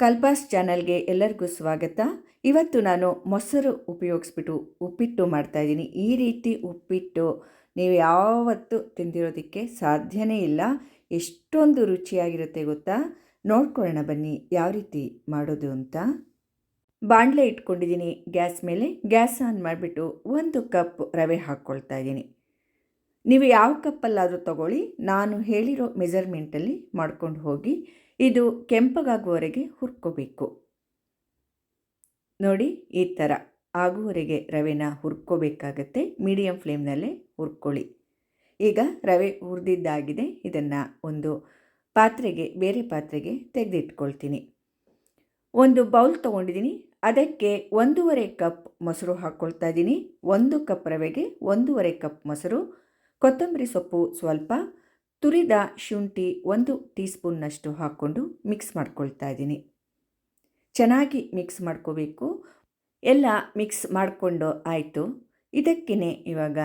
ಕಲ್ಪಾಸ್ ಚಾನಲ್ಗೆ ಎಲ್ಲರಿಗೂ ಸ್ವಾಗತ. ಇವತ್ತು ನಾನು ಮೊಸರು ಉಪಯೋಗಿಸ್ಬಿಟ್ಟು ಉಪ್ಪಿಟ್ಟು ಮಾಡ್ತಾಯಿದ್ದೀನಿ ಈ ರೀತಿ ಉಪ್ಪಿಟ್ಟು ನೀವು ಯಾವತ್ತೂ ತಿಂದಿರೋದಕ್ಕೆ ಸಾಧ್ಯನೇ ಇಲ್ಲ. ಎಷ್ಟೊಂದು ರುಚಿಯಾಗಿರುತ್ತೆ ಗೊತ್ತಾ? ನೋಡ್ಕೊಳ್ಳೋಣ ಬನ್ನಿ ಯಾವ ರೀತಿ ಮಾಡೋದು ಅಂತ. ಬಾಣಲೆ ಇಟ್ಕೊಂಡಿದ್ದೀನಿ ಗ್ಯಾಸ್ ಮೇಲೆ. ಗ್ಯಾಸ್ ಆನ್ ಮಾಡಿಬಿಟ್ಟು ಒಂದು ಕಪ್ ರವೆ ಹಾಕ್ಕೊಳ್ತಾ ಇದ್ದೀನಿ. ನೀವು ಯಾವ ಕಪ್ಪಲ್ಲಾದರೂ ತಗೊಳ್ಳಿ. ನಾನು ಹೇಳಿರೋ ಮೆಜರ್ಮೆಂಟಲ್ಲಿ ಮಾಡ್ಕೊಂಡು ಹೋಗಿ ಇದು ಕೆಂಪಗಾಗುವವರೆಗೆ ಹುರ್ಕೋಬೇಕು. ನೋಡಿ ಈ ಥರ ಆಗುವವರೆಗೆ ರವೆನ ಹುರ್ಕೋಬೇಕಾಗತ್ತೆ. ಮೀಡಿಯಮ್ ಫ್ಲೇಮ್ನಲ್ಲೇ ಹುರ್ಕೊಳ್ಳಿ. ಈಗ ರವೆ ಹುರಿದಿದ್ದಾಗಿದೆ. ಇದನ್ನು ಒಂದು ಪಾತ್ರೆಗೆ, ಬೇರೆ ಪಾತ್ರೆಗೆ ತೆಗೆದಿಟ್ಕೊಳ್ತೀನಿ. ಒಂದು ಬೌಲ್ ತೊಗೊಂಡಿದ್ದೀನಿ. ಅದಕ್ಕೆ ಒಂದೂವರೆ ಕಪ್ ಮೊಸರು ಹಾಕ್ಕೊಳ್ತಾ ಇದ್ದೀನಿ. ಒಂದು ಕಪ್ ರವೆಗೆ ಒಂದೂವರೆ ಕಪ್ ಮೊಸರು. ಕೊತ್ತಂಬರಿ ಸೊಪ್ಪು ಸ್ವಲ್ಪ ತುರಿದ ಶುಂಠಿ ಒಂದು ಟೀ ಸ್ಪೂನ್ನಷ್ಟು ಹಾಕ್ಕೊಂಡು ಮಿಕ್ಸ್ ಮಾಡ್ಕೊಳ್ತಾ ಇದ್ದೀನಿ. ಚೆನ್ನಾಗಿ ಮಿಕ್ಸ್ ಮಾಡ್ಕೋಬೇಕು. ಎಲ್ಲ ಮಿಕ್ಸ್ ಮಾಡಿಕೊಂಡು ಆಯಿತು. ಇದಕ್ಕೇ ಇವಾಗ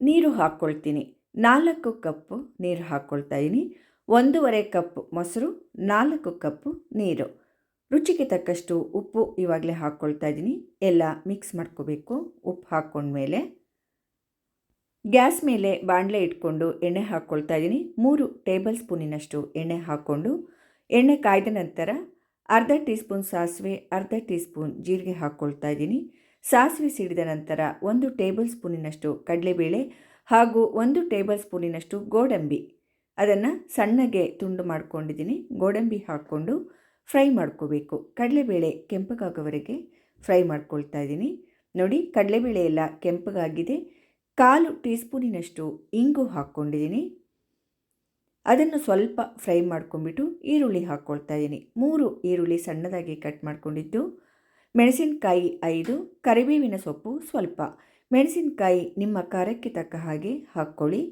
ನೀರು ಹಾಕ್ಕೊಳ್ತೀನಿ. ನಾಲ್ಕು ಕಪ್ಪು ನೀರು ಹಾಕ್ಕೊಳ್ತಾ ಇದ್ದೀನಿ. ಒಂದೂವರೆ ಕಪ್ ಮೊಸರು, ನಾಲ್ಕು ಕಪ್ಪು ನೀರು. ರುಚಿಗೆ ತಕ್ಕಷ್ಟು ಉಪ್ಪು ಇವಾಗಲೇ ಹಾಕ್ಕೊಳ್ತಾ ಇದ್ದೀನಿ. ಎಲ್ಲ ಮಿಕ್ಸ್ ಮಾಡ್ಕೋಬೇಕು. ಉಪ್ಪು ಹಾಕ್ಕೊಂಡ್ಮೇಲೆ ಗ್ಯಾಸ್ ಮೇಲೆ ಬಾಣಲೆ ಇಟ್ಕೊಂಡು ಎಣ್ಣೆ ಹಾಕ್ಕೊಳ್ತಾ ಇದ್ದೀನಿ. ಮೂರು ಟೇಬಲ್ ಸ್ಪೂನಿನಷ್ಟು ಎಣ್ಣೆ ಹಾಕ್ಕೊಂಡು, ಎಣ್ಣೆ ಕಾಯ್ದ ನಂತರ ಅರ್ಧ ಟೀ ಸ್ಪೂನ್ ಸಾಸಿವೆ, ಅರ್ಧ ಟೀ ಸ್ಪೂನ್ ಜೀರಿಗೆ ಹಾಕ್ಕೊಳ್ತಾ ಇದ್ದೀನಿ. ಸಾಸಿವೆ ಸಿಡಿದ ನಂತರ ಒಂದು ಟೇಬಲ್ ಸ್ಪೂನಿನಷ್ಟು ಕಡಲೆಬೇಳೆ ಹಾಗೂ ಒಂದು ಟೇಬಲ್ ಸ್ಪೂನಿನಷ್ಟು ಗೋಡಂಬಿ. ಅದನ್ನು ಸಣ್ಣಗೆ ತುಂಡು ಮಾಡ್ಕೊಂಡಿದ್ದೀನಿ. ಗೋಡಂಬಿ ಹಾಕ್ಕೊಂಡು ಫ್ರೈ ಮಾಡ್ಕೋಬೇಕು. ಕಡಲೆಬೇಳೆ ಕೆಂಪಗಾಗೋವರೆಗೆ ಫ್ರೈ ಮಾಡ್ಕೊಳ್ತಾ ಇದ್ದೀನಿ. ನೋಡಿ, ಕಡಲೆಬೇಳೆ ಎಲ್ಲ ಕೆಂಪಗಾಗಿದೆ. ಕಾಲು ಟೀ ಸ್ಪೂನಿನಷ್ಟು ಇಂಗು ಹಾಕ್ಕೊಂಡಿದ್ದೀನಿ. ಅದನ್ನು ಸ್ವಲ್ಪ ಫ್ರೈ ಮಾಡ್ಕೊಂಡ್ಬಿಟ್ಟು ಈರುಳ್ಳಿ ಹಾಕ್ಕೊಳ್ತಾ ಇದ್ದೀನಿ. ಮೂರು ಈರುಳ್ಳಿ ಸಣ್ಣದಾಗಿ ಕಟ್ ಮಾಡ್ಕೊಂಡಿದ್ದು. ಮೆಣಸಿನಕಾಯಿ ಐದು, ಕರಿಬೇವಿನ ಸೊಪ್ಪು ಸ್ವಲ್ಪ. ಮೆಣಸಿನಕಾಯಿ ನಿಮ್ಮ ಖಾರಕ್ಕೆ ತಕ್ಕ ಹಾಗೆ ಹಾಕ್ಕೊಳ್ಳಿ.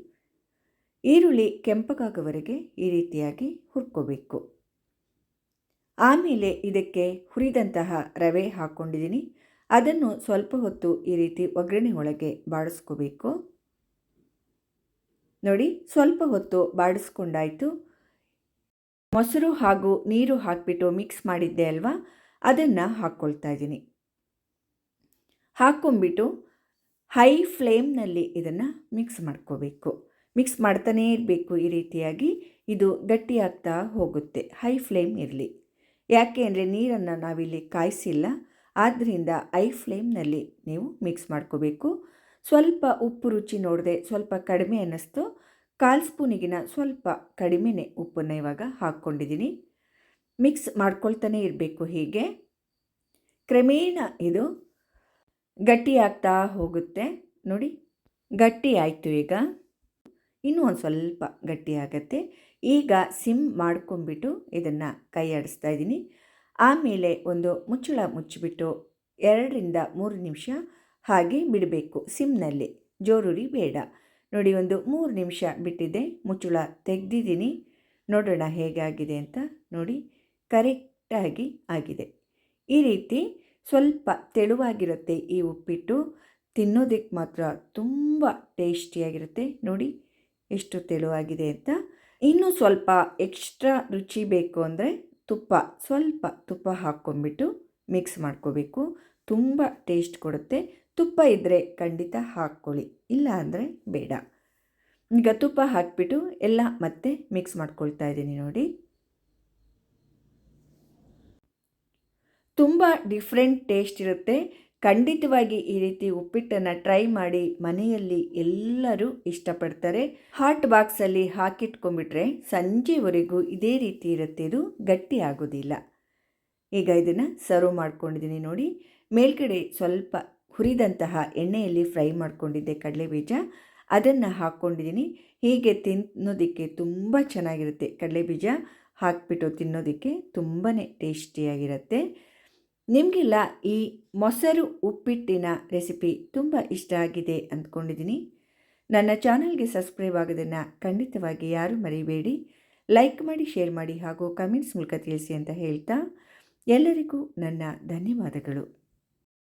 ಈರುಳ್ಳಿ ಕೆಂಪಗಾಗುವವರೆಗೆ ಈ ರೀತಿಯಾಗಿ ಹುರ್ಕೋಬೇಕು. ಆಮೇಲೆ ಇದಕ್ಕೆ ಹುರಿದಂತಹ ರವೆ ಹಾಕ್ಕೊಂಡಿದ್ದೀನಿ. ಅದನ್ನು ಸ್ವಲ್ಪ ಹೊತ್ತು ಈ ರೀತಿ ಒಗ್ಗರಣೆ ಒಳಗೆ ಬಾಡಿಸ್ಕೋಬೇಕು. ನೋಡಿ, ಸ್ವಲ್ಪ ಹೊತ್ತು ಬಾಡಿಸ್ಕೊಂಡಾಯಿತು. ಮೊಸರು ಹಾಗೂ ನೀರು ಹಾಕಿಬಿಟ್ಟು ಮಿಕ್ಸ್ ಮಾಡಿದ್ದೆ ಅಲ್ವಾ? ಅದನ್ನು ಹಾಕ್ಕೊಳ್ತಾ ಇದ್ದೀನಿ. ಹಾಕ್ಕೊಂಬಿಟ್ಟು ಹೈ ಫ್ಲೇಮ್ನಲ್ಲಿ ಇದನ್ನು ಮಿಕ್ಸ್ ಮಾಡ್ಕೋಬೇಕು. ಮಿಕ್ಸ್ ಮಾಡ್ತಾನೇ ಇರಬೇಕು ಈ ರೀತಿಯಾಗಿ. ಇದು ಗಟ್ಟಿಯಾಗ್ತಾ ಹೋಗುತ್ತೆ. ಹೈ ಫ್ಲೇಮ್ ಇರಲಿ. ಯಾಕೆ ಅಂದರೆ ನೀರನ್ನು ನಾವಿಲ್ಲಿ ಕಾಯಿಸಿಲ್ಲ. ಆದ್ದರಿಂದ ಐ ಫ್ಲೇಮ್ನಲ್ಲಿ ನೀವು ಮಿಕ್ಸ್ ಮಾಡ್ಕೋಬೇಕು. ಸ್ವಲ್ಪ ಉಪ್ಪು ರುಚಿ ನೋಡದೆ ಸ್ವಲ್ಪ ಕಡಿಮೆ ಅನ್ನಿಸ್ತು. ಕಾಲು ಸ್ಪೂನಿಗಿನ ಸ್ವಲ್ಪ ಕಡಿಮೆನೇ ಉಪ್ಪನ್ನು ಇವಾಗ ಹಾಕ್ಕೊಂಡಿದ್ದೀನಿ. ಮಿಕ್ಸ್ ಮಾಡ್ಕೊಳ್ತಾನೆ ಇರಬೇಕು ಹೀಗೆ. ಕ್ರಮೇಣ ಇದು ಗಟ್ಟಿ ಆಗ್ತಾ ಹೋಗುತ್ತೆ. ನೋಡಿ, ಗಟ್ಟಿ ಆಯಿತು ಈಗ. ಇನ್ನೂ ಒಂದು ಸ್ವಲ್ಪ ಗಟ್ಟಿ ಆಗುತ್ತೆ. ಈಗ ಸಿಮ್ ಮಾಡ್ಕೊಂಬಿಟ್ಟು ಇದನ್ನು ಕೈ ಆಡಿಸ್ತಾ ಇದ್ದೀನಿ. ಆಮೇಲೆ ಒಂದು ಮುಚ್ಚಳ ಮುಚ್ಚಿಬಿಟ್ಟು ಎರಡರಿಂದ ಮೂರು ನಿಮಿಷ ಹಾಗೆ ಬಿಡಬೇಕು ಸಿಮ್ನಲ್ಲಿ. ಜೋರುರಿ ಬೇಡ. ನೋಡಿ ಒಂದು ಮೂರು ನಿಮಿಷ ಬಿಟ್ಟಿದೆ, ಮುಚ್ಚಳ ತೆಗೆದಿದ್ದೀನಿ. ನೋಡೋಣ ಹೇಗಾಗಿದೆ ಅಂತ ನೋಡಿ, ಕರೆಕ್ಟಾಗಿ ಆಗಿದೆ. ಈ ರೀತಿ ಸ್ವಲ್ಪ ತೆಳುವಾಗಿರುತ್ತೆ ಈ ಉಪ್ಪಿಟ್ಟು. ತಿನ್ನೋದಕ್ಕೆ ಮಾತ್ರ ತುಂಬ ಟೇಸ್ಟಿಯಾಗಿರುತ್ತೆ. ನೋಡಿ ಎಷ್ಟು ತೆಳುವಾಗಿದೆ ಅಂತ. ಇನ್ನೂ ಸ್ವಲ್ಪ ಎಕ್ಸ್ಟ್ರಾ ರುಚಿ ಬೇಕು ಅಂದರೆ ತುಪ್ಪ, ಸ್ವಲ್ಪ ತುಪ್ಪ ಹಾಕ್ಕೊಂಬಿಟ್ಟು ಮಿಕ್ಸ್ ಮಾಡ್ಕೋಬೇಕು. ತುಂಬ ಟೇಸ್ಟ್ ಕೊಡುತ್ತೆ. ತುಪ್ಪ ಇದ್ದರೆ ಖಂಡಿತ ಹಾಕ್ಕೊಳ್ಳಿ, ಇಲ್ಲ ಅಂದರೆ ಬೇಡ. ಈಗ ತುಪ್ಪ ಹಾಕಿಬಿಟ್ಟು ಎಲ್ಲ ಮತ್ತೆ ಮಿಕ್ಸ್ ಮಾಡ್ಕೊಳ್ತಾ ಇದ್ದೀನಿ ನೋಡಿ. ತುಂಬ ಡಿಫ್ರೆಂಟ್ ಟೇಸ್ಟ್ ಇರುತ್ತೆ. ಖಂಡಿತವಾಗಿ ಈ ರೀತಿ ಉಪ್ಪಿಟ್ಟನ್ನು ಟ್ರೈ ಮಾಡಿ ಮನೆಯಲ್ಲಿ ಎಲ್ಲರೂ ಇಷ್ಟಪಡ್ತಾರೆ. ಹಾಟ್ ಬಾಕ್ಸಲ್ಲಿ ಹಾಕಿಟ್ಕೊಂಡ್ಬಿಟ್ರೆ ಸಂಜೆವರೆಗೂ ಇದೇ ರೀತಿ ಇರುತ್ತೆ. ಇದು ಗಟ್ಟಿ ಆಗೋದಿಲ್ಲ. ಈಗ ಇದನ್ನು ಸರ್ವ್ ಮಾಡ್ಕೊಂಡಿದ್ದೀನಿ ನೋಡಿ. ಮೇಲ್ಗಡೆ ಸ್ವಲ್ಪ ಹುರಿದಂತಹ ಎಣ್ಣೆಯಲ್ಲಿ ಫ್ರೈ ಮಾಡ್ಕೊಂಡಿದ್ದೆ ಕಡಲೆ ಬೀಜ. ಅದನ್ನು ಹಾಕ್ಕೊಂಡಿದ್ದೀನಿ. ಹೀಗೆ ತಿನ್ನೋದಕ್ಕೆ ತುಂಬ ಚೆನ್ನಾಗಿರುತ್ತೆ ಕಡಲೆ ಬೀಜ. ಹಾಕಿಬಿಟ್ಟು ತಿನ್ನೋದಕ್ಕೆ ತುಂಬಾ ಟೇಸ್ಟಿಯಾಗಿರುತ್ತೆ. ನಿಮಗೆಲ್ಲ ಈ ಮೊಸರು ಉಪ್ಪಿಟ್ಟಿನ ರೆಸಿಪಿ ತುಂಬ ಇಷ್ಟ ಆಗಿದೆ ಅಂದ್ಕೊಂಡಿದ್ದೀನಿ. ನನ್ನ ಚಾನಲ್ಗೆ ಸಬ್ಸ್ಕ್ರೈಬ್ ಆಗೋದನ್ನು ಖಂಡಿತವಾಗಿ ಯಾರೂ ಮರಿಬೇಡಿ. ಲೈಕ್ ಮಾಡಿ, ಶೇರ್ ಮಾಡಿ ಹಾಗೂ ಕಮೆಂಟ್ಸ್ ಮೂಲಕ ತಿಳಿಸಿ ಅಂತ ಹೇಳ್ತಾ ಎಲ್ಲರಿಗೂ ನನ್ನ ಧನ್ಯವಾದಗಳು.